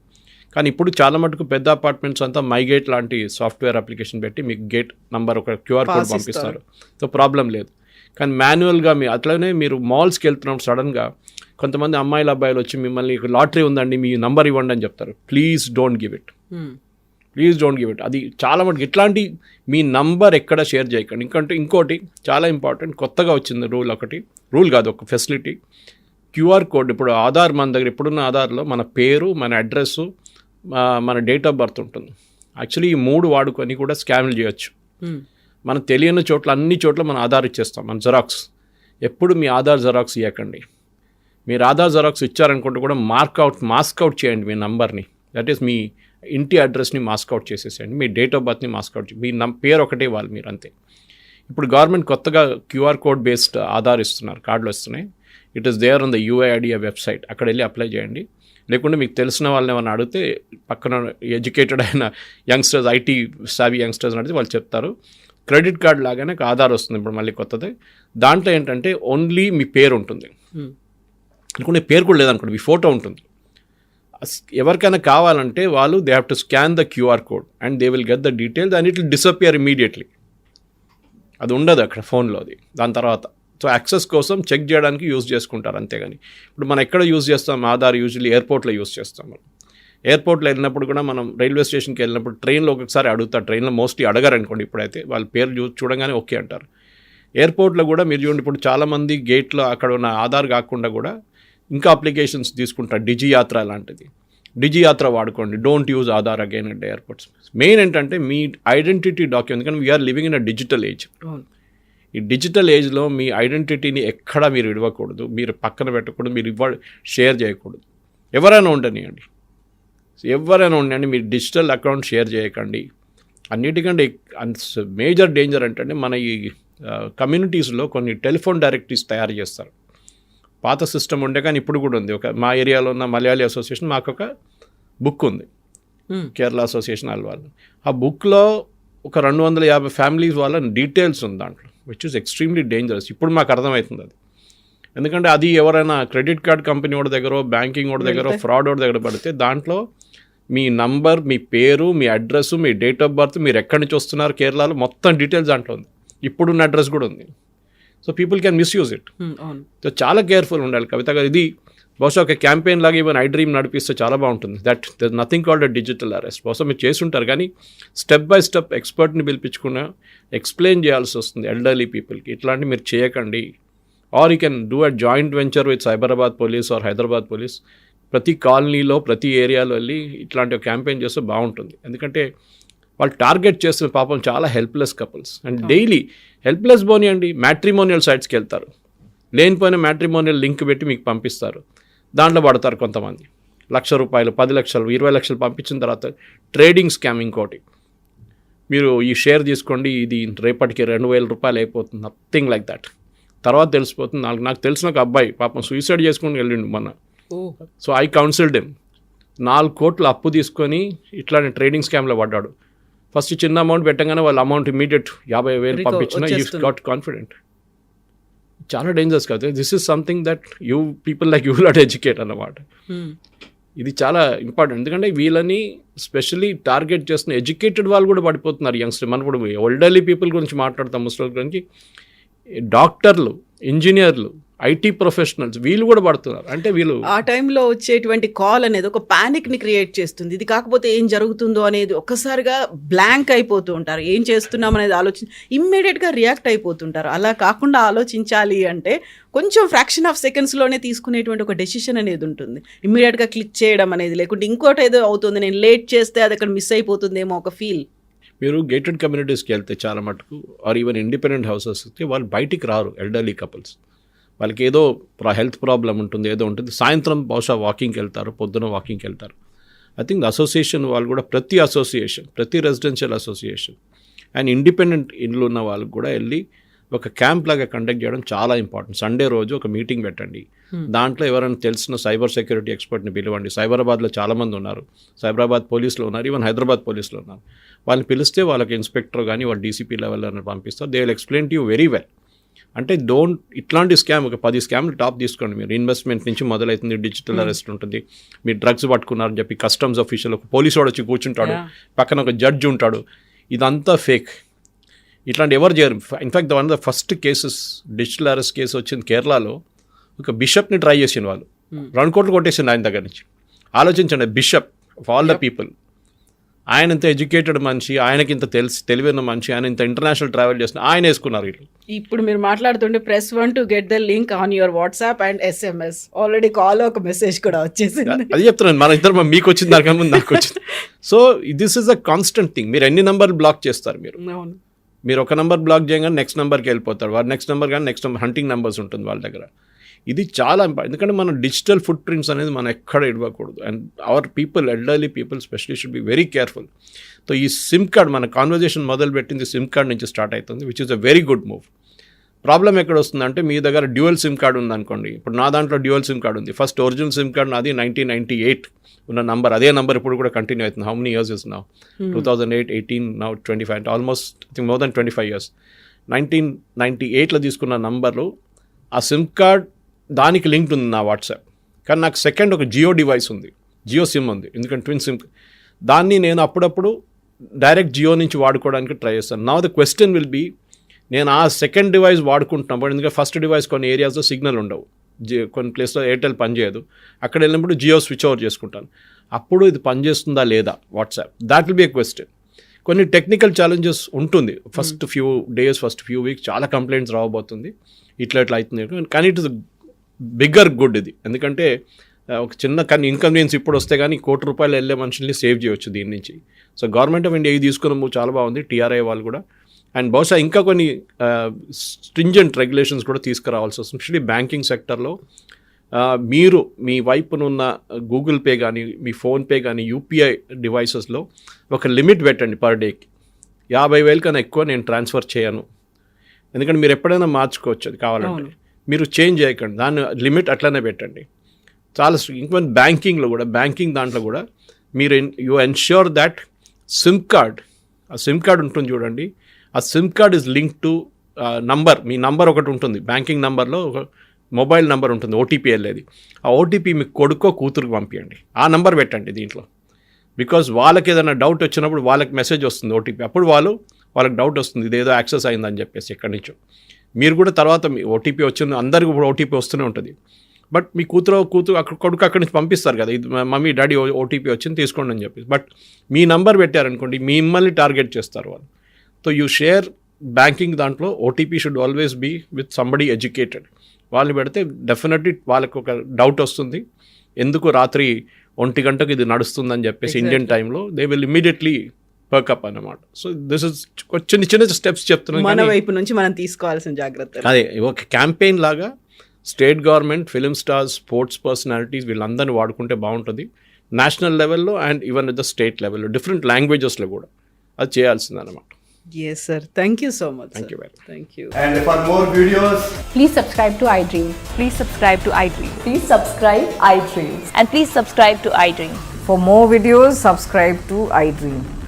Speaker 3: కానీ ఇప్పుడు చాలా మటుకు పెద్ద అపార్ట్మెంట్స్ అంతా మైగేట్ లాంటి సాఫ్ట్వేర్ అప్లికేషన్ పెట్టి మీకు గేట్ నంబర్ ఒక క్యూఆర్ కోడ్ పంపిస్తారు. సో ప్రాబ్లం లేదు. కానీ మాన్యువల్గా మీ అట్లనే మీరు మాల్స్కి వెళ్తున్నప్పుడు సడన్గా కొంతమంది అమ్మాయిల అబ్బాయిలు వచ్చి మిమ్మల్ని లాటరీ ఉందండి మీ నంబర్ ఇవ్వండి అని చెప్తారు. Please don't give it. Please don't give it అది చాలా మటుకు ఇట్లాంటి మీ నంబర్ ఎక్కడ షేర్ చేయకండి. ఇంకంటే ఇంకోటి చాలా ఇంపార్టెంట్ కొత్తగా వచ్చింది రూల్ ఒకటి. రూల్ కాదు ఒక ఫెసిలిటీ క్యూఆర్ కోడ్ ఇప్పుడు ఆధార్ మన దగ్గర ఇప్పుడున్న ఆధార్లో మన పేరు మన అడ్రస్సు మన డేట్ ఆఫ్ బర్త్ ఉంటుంది. యాక్చువల్లీ ఈ మూడు వాడుకొని కూడా స్కామ్లు చేయొచ్చు.
Speaker 2: Hmm.
Speaker 3: మనం తెలియని చోట్ల అన్ని చోట్ల మనం ఆధార్ ఇచ్చేస్తాం మన జెరాక్స్ ఎప్పుడు మీ ఆధార్ జెరాక్స్ ఇవ్వకండి మీరు ఆధార్ జెరాక్స్ ఇచ్చారనుకుంటే కూడా మార్క్ అవుట్ మాస్క్ అవుట్ చేయండి మీ నంబర్ని దట్ ఈస్ మీ ఇంటి అడ్రస్ని మాస్క్ అవుట్ చేసేసేయండి. మీ డేట్ ఆఫ్ బర్త్ని మాస్క్ అవుట్ మీ నం పేరు ఒకటే ఇవ్వాలి మీరు అంతే ఇప్పుడు గవర్నమెంట్ కొత్తగా క్యూఆర్ కోడ్ బేస్డ్ ఆధార్ ఇస్తున్నారు కార్డులు వస్తున్నాయి. It is there on the UIDAI website. అక్కడ వెళ్ళి అప్లై చేయండి. లేకుంటే మీకు తెలిసిన వాళ్ళని ఏమైనా అడిగితే పక్కన ఎడ్యుకేటెడ్ అయిన యంగ్స్టర్స్ ఐటీ సావి యంగ్స్టర్స్ అడిగితే వాళ్ళు చెప్తారు. క్రెడిట్ కార్డ్ లాగానే ఆధార్ వస్తుంది ఇప్పుడు మళ్ళీ కొత్తది. దాంట్లో ఏంటంటే ఓన్లీ మీ పేరు ఉంటుంది. అనుకుంటే పేరు కూడా లేదనుకోండి మీ ఫోటో ఉంటుంది. ఎవరికైనా కావాలంటే వాళ్ళు they have to scan the QR code and they will get the details and it will disappear immediately అది ఉండదు అక్కడ ఫోన్లో అది. దాని తర్వాత. సో యాక్సెస్ కోసం చెక్ చేయడానికి యూజ్ చేసుకుంటారు అంతేగాని. ఇప్పుడు మనం ఎక్కడ యూజ్ చేస్తాం? ఆధార్ యూజువలీ ఎయిర్పోర్ట్లో యూజ్ చేస్తాం మనం. ఎయిర్పోర్ట్లో వెళ్ళినప్పుడు కూడా మనం రైల్వే స్టేషన్కి వెళ్ళినప్పుడు ట్రైన్లో ఒకసారి అడుగుతారు ట్రైన్లో మోస్ట్లీ అడగరు అనుకోండి ఇప్పుడైతే వాళ్ళ పేరు చూ చూడగానే ఓకే అంటారు. ఎయిర్పోర్ట్లో కూడా మీరు చూడండి ఇప్పుడు చాలామంది గేట్లో అక్కడ ఉన్న ఆధార్ కాకుండా కూడా ఇంకా అప్లికేషన్స్ తీసుకుంటారు డిజి యాత్ర లాంటిది. డిజి యాత్ర వాడుకోండి. Don't use Aadhaar again at airports main ఏంటంటే మీ ఐడెంటిటీ డాక్యుమెంట్ ఎందుకంటే we're living in a digital age ఈ డిజిటల్ ఏజ్లో మీ ఐడెంటిటీని ఎక్కడా మీరు ఇవ్వకూడదు మీరు పక్కన పెట్టకూడదు మీరు ఇవ్వ షేర్ చేయకూడదు. ఎవరైనా ఉండనియండి. ఎవరైనా ఉండండి మీరు డిజిటల్ అకౌంట్ షేర్ చేయకండి. అన్నిటికంటే మేజర్ డేంజర్ అంటే మన ఈ కమ్యూనిటీస్లో కొన్ని టెలిఫోన్ డైరెక్టరీస్ తయారు చేస్తారు. పాత సిస్టమ్ ఉండే కానీ ఇప్పుడు కూడా ఉంది. ఒక మా ఏరియాలో ఉన్న మలయాళీ అసోసియేషన్ మాకు ఒక బుక్ ఉంది. కేరళ అసోసియేషన్ వాళ్ళ వాళ్ళు. ఆ బుక్లో ఒక రెండు వందల యాభై ఫ్యామిలీస్ వాళ్ళ డీటెయిల్స్ ఉంది దాంట్లో విచ్ ఇస్ ఎక్స్ట్రీమ్లీ డేంజరస్ ఇప్పుడు మాకు అర్థమవుతుంది అది. ఎందుకంటే అది ఎవరైనా క్రెడిట్ కార్డ్ కంపెనీ వాడి దగ్గర బ్యాంకింగ్ వాడి దగ్గర ఫ్రాడ్ వాడి దగ్గర పడితే దాంట్లో మీ నంబర్ మీ పేరు మీ అడ్రస్ మీ డేట్ ఆఫ్ బర్త్ మీరు ఎక్కడి నుంచి వస్తున్నారు కేరళలో మొత్తం డీటెయిల్స్ దాంట్లో ఉంది. ఇప్పుడున్న అడ్రస్ కూడా ఉంది. So people can misuse it so చాలా కేర్ఫుల్ ఉండాలి. కవిత గారు ఇది బహుశా ఒక క్యాంపెయిన్ లాగా ఈవెన్ ఐ డ్రీమ్ నడిపిస్తే చాలా బాగుంటుంది. That there nothing called a digital arrest బహుశా మీరు చేసి ఉంటారు కానీ స్టెప్ బై స్టెప్ ఎక్స్పర్ట్ని పిలిపించుకున్న ఎక్స్ప్లెయిన్ చేయాల్సి వస్తుంది ఎల్డర్లీ పీపుల్కి ఇట్లాంటి మీరు చేయకండి. Or you can do a joint venture with Cyberabad police or Hyderabad police ప్రతి కాలనీలో ప్రతి ఏరియాలో వెళ్ళి ఇట్లాంటి ఒక క్యాంపెయిన్ చేస్తే బాగుంటుంది. ఎందుకంటే వాళ్ళు టార్గెట్ చేస్తున్న పాపం చాలా helpless couples. And daily helpless బోని అండి మ్యాట్రిమోనియల్ సైట్స్కి వెళ్తారు. లేనిపోయిన మ్యాట్రిమోనియల్ లింక్ పెట్టి మీకు పంపిస్తారు. దాంట్లో పడతారు కొంతమంది. లక్ష రూపాయలు పది లక్షలు ఇరవై లక్షలు పంపించిన తర్వాత ట్రేడింగ్ స్కామ్ ఇంకోటి. మీరు ఈ షేర్ తీసుకోండి ఇది రేపటికి రెండు వేల రూపాయలు అయిపోతుంది నథింగ్ లైక్ దట్. తర్వాత తెలిసిపోతుంది నాకు నాకు తెలిసిన ఒక అబ్బాయి పాపం సూసైడ్ చేసుకుని వెళ్ళిండు మొన్న. So I counselled him. నాలుగు కోట్లు అప్పు తీసుకొని ఇట్లానే ట్రేడింగ్ స్కామ్లో పడ్డాడు. ఫస్ట్ చిన్న అమౌంట్ పెట్టగానే వాళ్ళ అమౌంట్ ఇమీడియట్ యాభై వేలు పంపించిన యూ. గాట్ కాన్ఫిడెంట్ చాలా డేంజరస్ కదా. This is something that you people like you not educate అన్నమాట. ఇది చాలా ఇంపార్టెంట్ ఎందుకంటే వీళ్ళని స్పెషల్లీ టార్గెట్ చేస్తున్న ఎడ్యుకేటెడ్ వాళ్ళు కూడా పడిపోతున్నారు యంగ్స్టర్ మనం ఇప్పుడు ఓల్డర్లీ పీపుల్ గురించి మాట్లాడతాం ముస్లిం గురించి. డాక్టర్లు ఇంజనీర్లు ఐటీ ప్రొఫెషనల్స్ వీళ్ళు కూడా పడుతున్నారు. అంటే వీళ్ళు
Speaker 2: ఆ టైంలో వచ్చేటువంటి కాల్ అనేది ఒక పానిక్ని క్రియేట్ చేస్తుంది. ఇది కాకపోతే ఏం జరుగుతుందో అనేది ఒక్కసారిగా బ్లాంక్ అయిపోతూ ఉంటారు. ఏం చేస్తున్నాం అనేది ఆలోచన ఇమ్మీడియట్గా రియాక్ట్ అయిపోతుంటారు. అలా కాకుండా ఆలోచించాలి అంటే కొంచెం ఫ్రాక్షన్ ఆఫ్ సెకండ్స్లోనే తీసుకునేటువంటి ఒక డెసిషన్ అనేది ఉంటుంది. ఇమ్మీడియట్గా క్లిక్ చేయడం అనేది లేకుంటే ఇంకోటి ఏదో అవుతుంది. నేను లేట్ చేస్తే అది అక్కడ మిస్ అయిపోతుందేమో ఒక ఫీల్
Speaker 3: మీరు గేటెడ్ కమ్యూనిటీస్కి వెళ్తే చాలా మటుకు ఆర్ ఈవెన్ ఇండిపెండెంట్ హౌసెస్ అయితే వాళ్ళు బయటికి రారు ఎల్డర్లీ కపుల్స్ వాళ్ళకి ఏదో హెల్త్ ప్రాబ్లం ఉంటుంది ఏదో ఉంటుంది. సాయంత్రం బహుశా వాకింగ్కి వెళ్తారు పొద్దున వాకింగ్కి వెళ్తారు ఐ థింక్ అసోసియేషన్ వాళ్ళు కూడా ప్రతి అసోసియేషన్ ప్రతి రెసిడెన్షియల్ అసోసియేషన్ అండ్ ఇండిపెండెంట్ ఇండ్లు ఉన్న వాళ్ళకి కూడా వెళ్ళి ఒక క్యాంప్ లాగా కండక్ట్ చేయడం చాలా ఇంపార్టెంట్ సండే రోజు ఒక మీటింగ్ పెట్టండి. దాంట్లో ఎవరైనా తెలిసిన సైబర్ సెక్యూరిటీ ఎక్స్పర్ట్ని పిలవండి. సైబరాబాద్లో చాలామంది ఉన్నారు. సైబరాబాద్ పోలీసులు ఉన్నారు. ఈవెన్ హైదరాబాద్ పోలీసులు ఉన్నారు. వాళ్ళని పిలిస్తే వాళ్ళకి ఇన్స్పెక్టర్ కానీ వాళ్ళు డీసీపీ లెవెల్ అని పంపిస్తారు. They will explain to you very well అంటే డోంట్ ఇట్లాంటి స్కామ్ ఒక పది స్కామ్లు టాప్ తీసుకోండి మీరు. ఇన్వెస్ట్మెంట్ నుంచి మొదలవుతుంది డిజిటల్ అరెస్ట్ ఉంటుంది. మీరు డ్రగ్స్ పట్టుకున్నారని చెప్పి కస్టమ్స్ ఆఫీషియల్ ఒక పోలీసు వాడు వచ్చి కూర్చుంటాడు. పక్కన ఒక జడ్జ్ ఉంటాడు. ఇదంతా ఫేక్ ఇట్లాంటి ఎవరు చేయరు. In fact one of the first cases digital arrest case వచ్చింది కేరళలో. ఒక బిషప్ని ట్రై చేసిన వాళ్ళు. రెండు కోట్లు కొట్టేసింది ఆయన దగ్గర నుంచి. ఆలోచించండి bishop of all the people ఆయన ఇంత ఎడ్యుకేటెడ్ మనిషి ఆయనకి ఇంత తెలిసి తెలివైన మనిషి ఆయన ఇంత ఇంటర్నేషనల్ ట్రావెల్ చేసిన ఆయన వేసుకున్నారు వీళ్ళు.
Speaker 2: ఇప్పుడు మీరు మాట్లాడుతుంటే press one to get the link on your WhatsApp and SMS already call ఒక మెసేజ్ కూడా వచ్చేసింది.
Speaker 3: అది చెప్తున్నాను. మన ఇద్దరు మీకు వచ్చింది దానికన్నా ముందు నాకు వచ్చింది. So this is a constant thing మీరు ఎన్ని నెంబర్ బ్లాక్ చేస్తారు మీరు?
Speaker 2: అవును.
Speaker 3: మీరు ఒక నెంబర్ బ్లాక్ చేయగానే నెక్స్ట్ నెంబర్కి వెళ్ళిపోతారు. వారు నెక్స్ట్ నెంబర్ కానీ నెక్స్ట్ నెంబర్ హంటింగ్ నెంబర్స్ ఉంటుంది వాళ్ళ దగ్గర. ఇది చాలా ఇంపార్టెంట్ ఎందుకంటే మనం డిజిటల్ ఫుట్ ప్రింట్స్ అనేది మనం ఎక్కడ ఇవ్వకూడదు. And our people elderly people specially should be very careful so ఈ సిమ్ కార్డ్ మన కాన్వర్జేషన్ మొదలు పెట్టింది సిమ్ కార్డ్ నుంచి స్టార్ట్ అవుతుంది which is a very good move problem ఎక్కడ వస్తుందంటే మీ దగ్గర డ్యూయల్ సిమ్ కార్డ్ ఉందనుకోండి. ఇప్పుడు నా దాంట్లో డ్యూయల్ సిమ్ కార్డ్ ఉంది. ఫస్ట్ ఒరిజినల్ సిమ్ కార్డ్ నాది నైన్టీన్ నైన్టీ ఎయిట్ ఉన్న నంబర్ అదే నంబర్ ఇప్పుడు కూడా కంటిన్యూ అవుతుంది. How many years is now two thousand eight eighteen now twenty five almost think more then twenty five years nineteen ninety ఎయిట్లో తీసుకున్న number ఆ SIM card దానికి లింక్డ్ ఉంది నా వాట్సాప్. కానీ నాకు సెకండ్ ఒక జియో డివైస్ ఉంది. జియో సిమ్ ఉంది. ఎందుకంటే ట్విన్ సిమ్. దాన్ని నేను అప్పుడప్పుడు డైరెక్ట్ జియో నుంచి వాడుకోవడానికి ట్రై చేస్తాను. నా ద క్వశ్చన్ విల్ బీ నేను ఆ సెకండ్ డివైస్ వాడుకుంటున్నప్పుడు ఎందుకంటే ఫస్ట్ డివైస్ కొన్ని ఏరియాస్లో సిగ్నల్ ఉండవు. జి కొన్ని ప్లేస్లో ఎయిర్టెల్ పనిచేయదు. అక్కడ వెళ్ళినప్పుడు జియో స్విచ్ ఓవర్ చేసుకుంటాను. అప్పుడు ఇది పనిచేస్తుందా లేదా? WhatsApp. That will be a question కొన్ని టెక్నికల్ ఛాలెంజెస్ ఉంటుంది. First few days first few weeks చాలా కంప్లైంట్స్ రావబోతుంది. ఇట్లా ఇట్లా అవుతుంది. కానీ ఇట్ ఇస్ బిగ్గర్ గుడ్ ఇది. ఎందుకంటే ఒక చిన్న కానీ ఇన్కన్వీనియన్స్ ఇప్పుడు వస్తే కానీ కోటి రూపాయలు వెళ్ళే మనుషుల్ని సేవ్ చేయొచ్చు దీని నుంచి. సో గవర్నమెంట్ ఆఫ్ ఇండియా ఇది తీసుకున్న చాలా బాగుంది టీఆర్ఐ వాళ్ళు కూడా. అండ్ బహుశా ఇంకా కొన్ని స్ట్రింజెంట్ రెగ్యులేషన్స్ కూడా తీసుకురావాల్సి వస్తుంది. స్పెషలీ బ్యాంకింగ్ సెక్టర్లో మీరు మీ వైపునున్న గూగుల్ పే కానీ మీ ఫోన్పే కానీ యూపీఐ డివైసెస్లో ఒక లిమిట్ పెట్టండి పర్ డేకి యాభై వేల కన్నా ఎక్కువ నేను ట్రాన్స్ఫర్ చేయను. ఎందుకంటే మీరు ఎప్పుడైనా మార్చుకోవచ్చు అది కావాలంటే. మీరు చేంజ్ చేయకండి. దాన్ని లిమిట్ అట్లనే పెట్టండి. చాలా ఇంకా బ్యాంకింగ్లో కూడా బ్యాంకింగ్ దాంట్లో కూడా మీరు you ensure that SIM card ఆ సిమ్ కార్డ్ ఉంటుంది చూడండి. ఆ SIM card is link to number. Me number ఒకటి ఉంటుంది. బ్యాంకింగ్ నంబర్లో ఒక మొబైల్ నంబర్ ఉంటుంది ఓటీపీ వెళ్ళేది. ఆ ఓటీపీ మీ కొడుకో కూతురుకు పంపించండి ఆ నంబర్ పెట్టండి దీంట్లో. బికాజ్ వాళ్ళకి ఏదైనా డౌట్ వచ్చినప్పుడు వాళ్ళకి మెసేజ్ వస్తుంది ఓటీపీ. అప్పుడు వాళ్ళు వాళ్ళకి డౌట్ వస్తుంది ఇదేదో యాక్సెస్ అయిందని చెప్పేసి ఎక్కడి నుంచో. మీరు కూడా తర్వాత మీ ఓటీపీ వచ్చింది అందరికీ కూడా ఓటీపీ వస్తూనే ఉంటుంది. బట్ మీ కూతురు కూతురు అక్కడ కొడుకు అక్కడి నుంచి పంపిస్తారు కదా ఇది మమ్మీ డాడీ ఓటీపీ వచ్చింది తీసుకోండి అని చెప్పేసి. బట్ మీ నంబర్ పెట్టారనుకోండి మిమ్మల్ని టార్గెట్ చేస్తారు వాళ్ళు. సో యూ షేర్ బ్యాంకింగ్ దాంట్లో OTP should always be with somebody educated వాళ్ళని పెడితే డెఫినెట్లీ వాళ్ళకి ఒక డౌట్ వస్తుంది. ఎందుకు రాత్రి ఒంటి గంటకు ఇది నడుస్తుందని చెప్పేసి ఇండియన్ టైంలో దే విల్ ఇమీడియట్లీ పర్కప్ అన్నమాట సో దిస్ ఇస్ చిన్న చిన్న స్టెప్స్ చెప్తున్నాను
Speaker 2: మన వైపు నుంచి మనం తీసుకోవాల్సిన జాగ్రత్తలు
Speaker 3: అదే ఒక క్యాంపెయిన్ లాగా state government film stars sports personalities వీళ్ళందరినీ వాడుకుంటే బాగుంటుంది నేషనల్ లెవెల్లో అండ్ ఈవెన్ ద స్టేట్ లెవెల్లో డిఫరెంట్ లాంగ్వేజెస్లో కూడా అది చేయాల్సింది అనమాట
Speaker 2: yes sir thank you so much
Speaker 3: Thank you very much.
Speaker 2: Thank you
Speaker 4: And for more videos,
Speaker 5: Please subscribe to iDream.
Speaker 6: Please subscribe to iDream.
Speaker 5: Please subscribe iDream.
Speaker 6: And please subscribe to iDream.
Speaker 5: For more videos, subscribe to iDream.